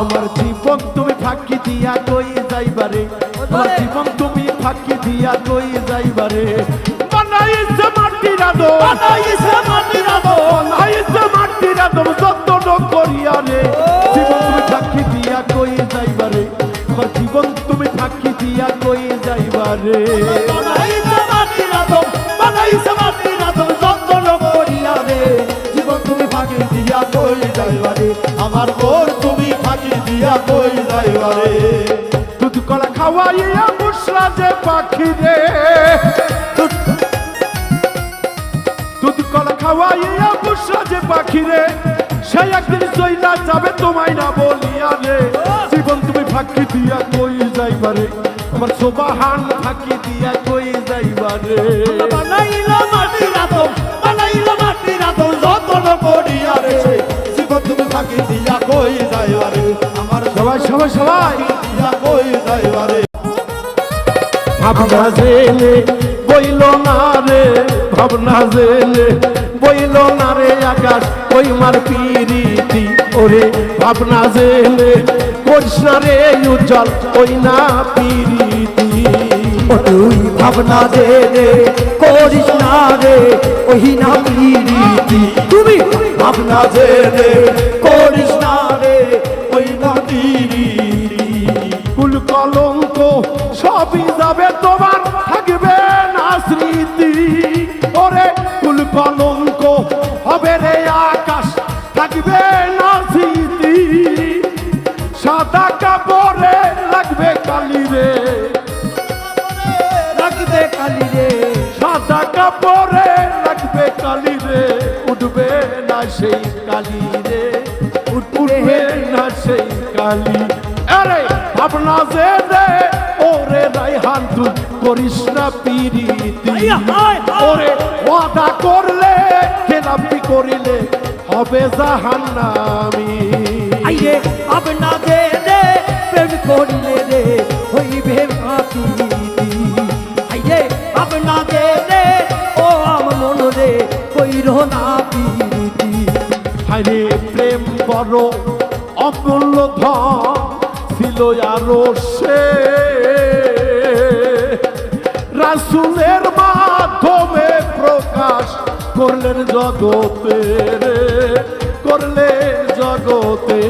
আমার জীবন তুমি ফাঁকি দিয়া কই যাইবারে? আমার জীবন তুমি ফাঁকি দিয়া কই যাইবারে? বানাইছে মাটির আদো বানাইছে মাটির আদর বানাইছে মাটির আদো যত্ন করিয়া রে। জীবন তুমি ফাঁকি দিয়া কই যাইবারে? আমার জীবন তুমি ফাঁকি দিয়া কই যাইবারে? বানাইছে মাটির আদর বানাইছে মাটির আদর যত্ন করিয়া রে। জীবন তুমি ফাঁকি দিয়া কই যাইবারে? আমার ফাঁকি দিয়া কই দুধ কলা খাওয়াইয়া যে পাখি রে। দুধ কলা খাওয়াইয়া যে পাখি রে। সেই একদিন চইলা যাবে তোমায় না বলিয়া রে। জীবন তুমি ফাঁকি দিয়া কই যাইবারে আমার সোবাহান ফাঁকি দিয়া কই যাইবারে সবাই সবাই। ভাবনা জেলে বইল না রে, ভাবনা জেলে বইল না রে আকাশ, ওই মার পিরিতি। ওরে ভাবনা জেলে করিস না রে উজ্জ্বল, ওই না পিরিতি। তুই ভাবনা রে করিস না রে, ওই না পিরিতি। তুমি ভাবনা দে কলঙ্ক হবে রে আকাশ থাকবে না স্মৃতি। সাদা কাপড়ে লাগবে কালি রে। রাখবে কালি রে। সাদা কাপড়ে লাগবে কালি রে। উঠবে না সেই কালি রে। উঠবে। না সেই কালি আরে ভাবনা যে রে ওরে রাইহান তুই করিস না পিরিতি। ওরে ওয়াদা করলে খেলাপি করিলে হবে জাহান্নামি। আইরে ভাবনা দে রে প্রেম করিলে রে হইবে মাপিতি আইরে ভাবনা দে রে ও আমার মন রে কইর না পিরিতি। হাইরে প্রেম বড় ছিল রাসুলের মাধ্যমে প্রকাশ করলেন জগতে করলেন জগতে।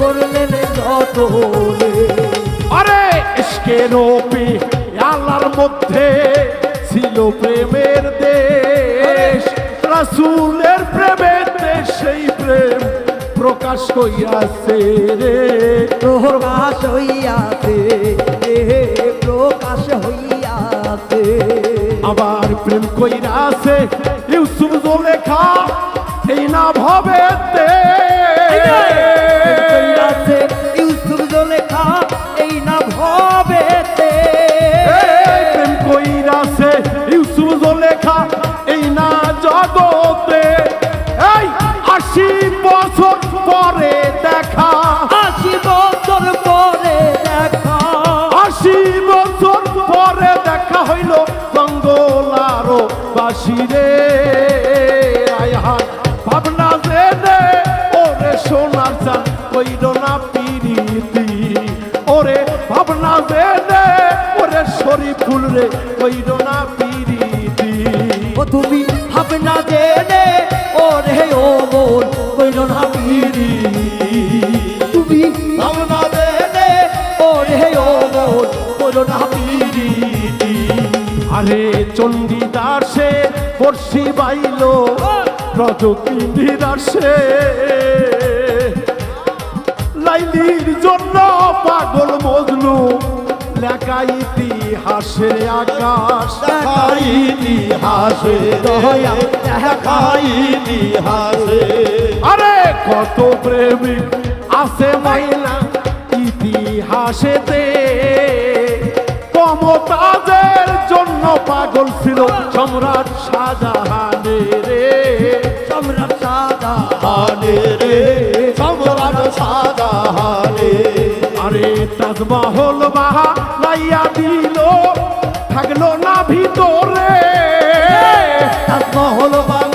করলেন রে আরে ইশকের ওপি আল্লাহর মধ্যে ছিল প্রেমের দেশ। রাসূলের প্রকাশ হইয়াছে রে। প্রকাশ হইয়াছে রে প্রকাশ হইয়াছে। আবার প্রেম কইরাছে ইউসুফ জোলেখা এই না কইরাছে জঙ্গল আরও বাসিরে আয়হান ভাবনা যে ওরে সোনার চান কইল না পিরিতি। ওরে ভাবনা যে ওরে সরি ফুল রে কইল না পিরিতি। ও তুমি ভাবনা দে আরে চণ্ডীদাসে বর্ষি বাইল প্রযুক্তি দাসে লাইলির জন্য পাগল মজলু লেখা ইতিহাসের আকাশ। দেখাই ইতিহাসে দেখাই ইতিহাসে আরে কত প্রেমিক আছে মাইনা ইতিহাসেতে সম্রাট সাজাহানে রে। সম্রাট সাজাহানে রে। সম্রাট সাজাহানে আরে তাজমহল বাহা লাইয়া দিল থাকল না ভিতরে। তাজমহল বানাইয়া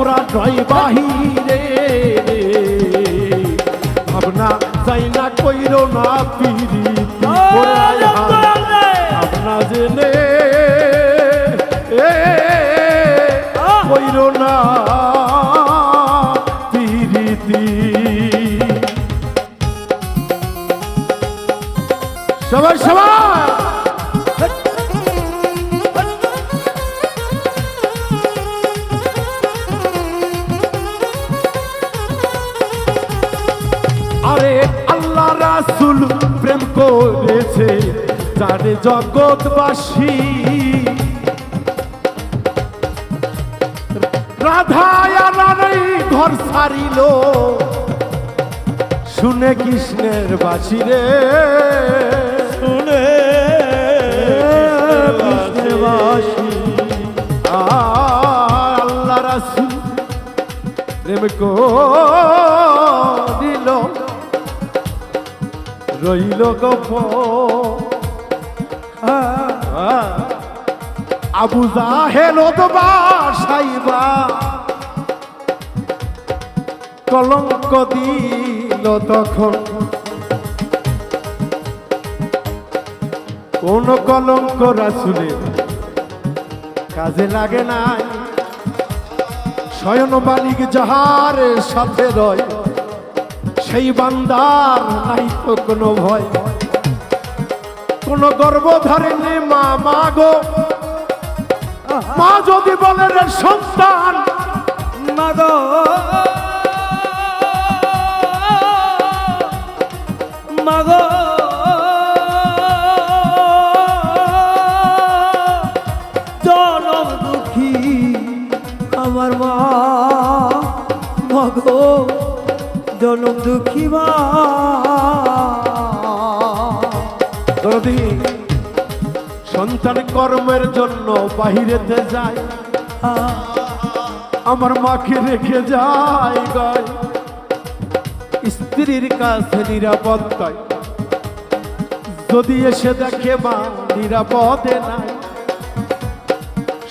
সম্রাট নয় বাহিরে। ভাবনা যাই না কইর না পিড়ি ভাবনা জেনে কইর না যারে জগৎবাসী। রাধায়ারাই ঘর সারিল শুনে কৃষ্ণের বাসি রে। শুনে বাসি আল্লাহ রাসুল প্রেম করিল। রইল গপ আবু সাইবা। কলঙ্ক দিল তখন। কোন কলঙ্ক রাসুলের কাজে লাগে নাই। শয়ন বালিক যাহার সাথে রয়, সেই বান্দার নাই তো কোনো ভয়। কোন গর্ব ধরেনি মা মা গো। মা যদি বলে রে সন্তান মাগো মাগো জনম দুঃখী আমার মা মাগো জনম দুঃখী মা। সন্তান কর্মের জন্য বাহিরেতে যায়। আমার মাকে রেখে যায় গায়। স্ত্রীর কাছে নিরাপত্তায় যদি এসে দেখে মা নিরাপদে নাই,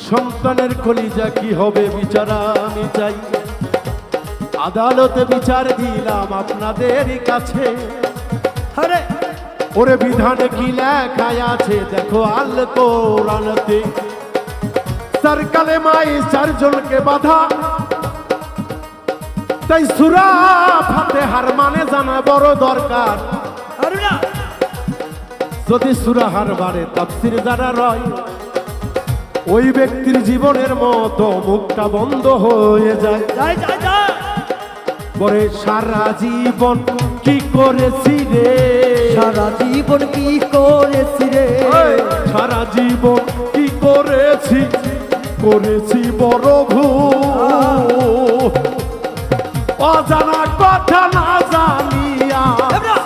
সন্তানের কলিজা কি হবে বিচারা আমি চাই। আদালতে বিচার দিলাম আপনাদের কাছে। আরে ওরে বিধানে কি লেখায় আছে? দেখো আল কোরআনতে। সরকালে মাই চারজনকে বাধা। তাই সুরা ফাতে হার মানে জানা বড় দরকার। যদি সুরা হার বারে তাফসির যারা রয় ওই ব্যক্তির জীবনের মতো মুখটা বন্ধ হয়ে যায়। পরে সারা জীবন করেছি রে। সারা জীবন কি করেছি রে? সারা জীবন কি করেছি? করেছি বড় ভুল। অজানা কথা না জানিয়া এবরা,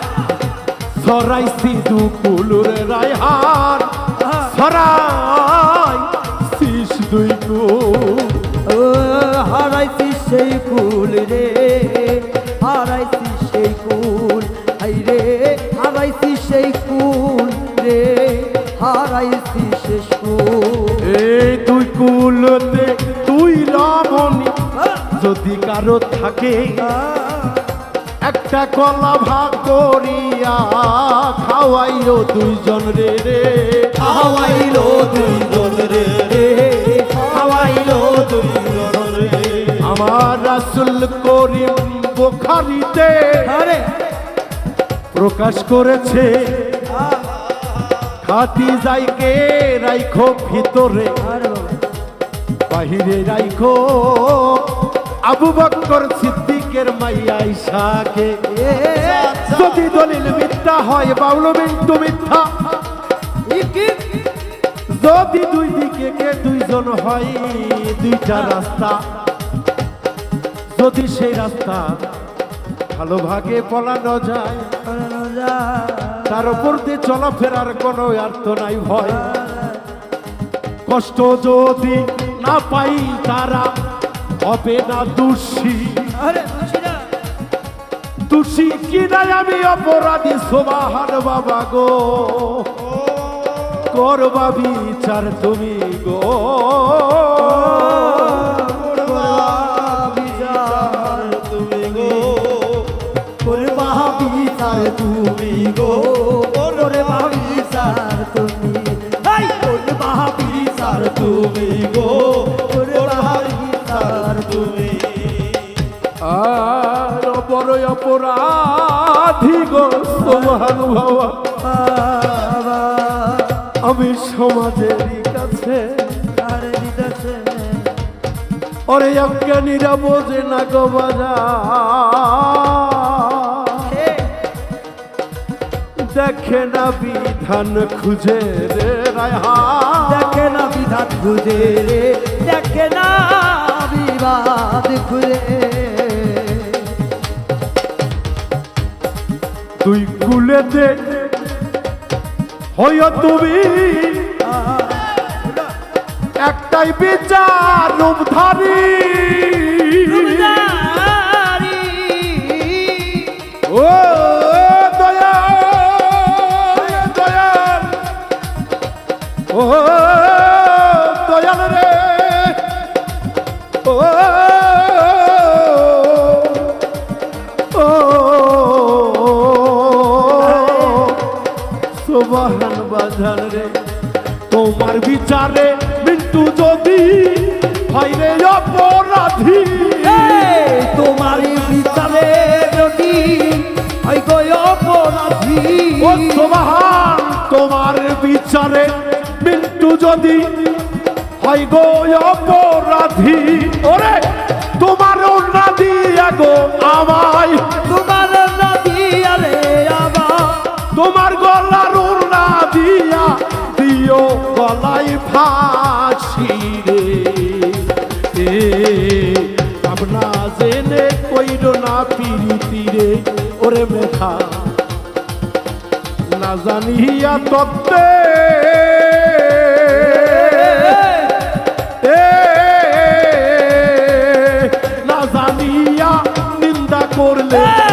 যদি কারও থাকে একটা কলা ভাগ করিয়া খাওয়াইও দুইজন রে রে। হাওয়াইলো দুইজন রে রে। হাওয়াইলো দুইজন রে আমার রাসুল করিম বোখারিতে প্রকাশ করেছে খাতি যাইকে রাইখো ভিতরে আরে বাহিরে রাইখো আবু বক্কর সিদ্দিকের মাইয়া ইসাকে যদি দলিল মিথ্যা হয় বাউল মিন্টু মিথ্যা। যদি দুই দিকে কে দুইজন হয় দুইটা রাস্তা। যদি সেই রাস্তা ভালো ভাগে পলানো যায় যায়। তার উপর দিয়ে চলাফেরার কোনো অর্থ নাই ভয়। কষ্ট যদি না পাই তারা হবে না দোষী। দোষী কিনাই আমি অপরাধী? সোবাহান বাবা গো। করবা বিচার তুমি গো। বিচার তুমি গো। করবা বিচার তুমি গো। করবা বিচার তুমি। এই করবা বিচার তুমি গো। অপরাধী গো বাবা আমি সমাজের কাছে ওরে অজ্ঞানীরা বোঝে না গো বাজা দেখে না বিধান খুঁজে রে দেখে না বিধান খুঁজে রে, দেখে না বিবাদ খুঁজে তুই কুলেতে হইয় তুমি। একটাই বিচার রূপধারী। ও দয়াল দয়াল। ও দয়াল রে। ও সোবাহান বাজার রে। তোমার বিচারে মিন্টু যদি হয় রে অপরাধী। তোমার বিচারে যদি ওই গো অপরাধী। ও সোবাহান তোমার বিচারে মিন্টু যদি হয় গো অপরাধী। ওরে তোমার দিয়া গো আমায় দিও গলাই ফাঁসি রে। ভাবনা জেনে কইর না পিরিতি রে। ওরে মেঘা না জানিয়া তত্ত্বে। না জানিয়া নিন্দা করলে।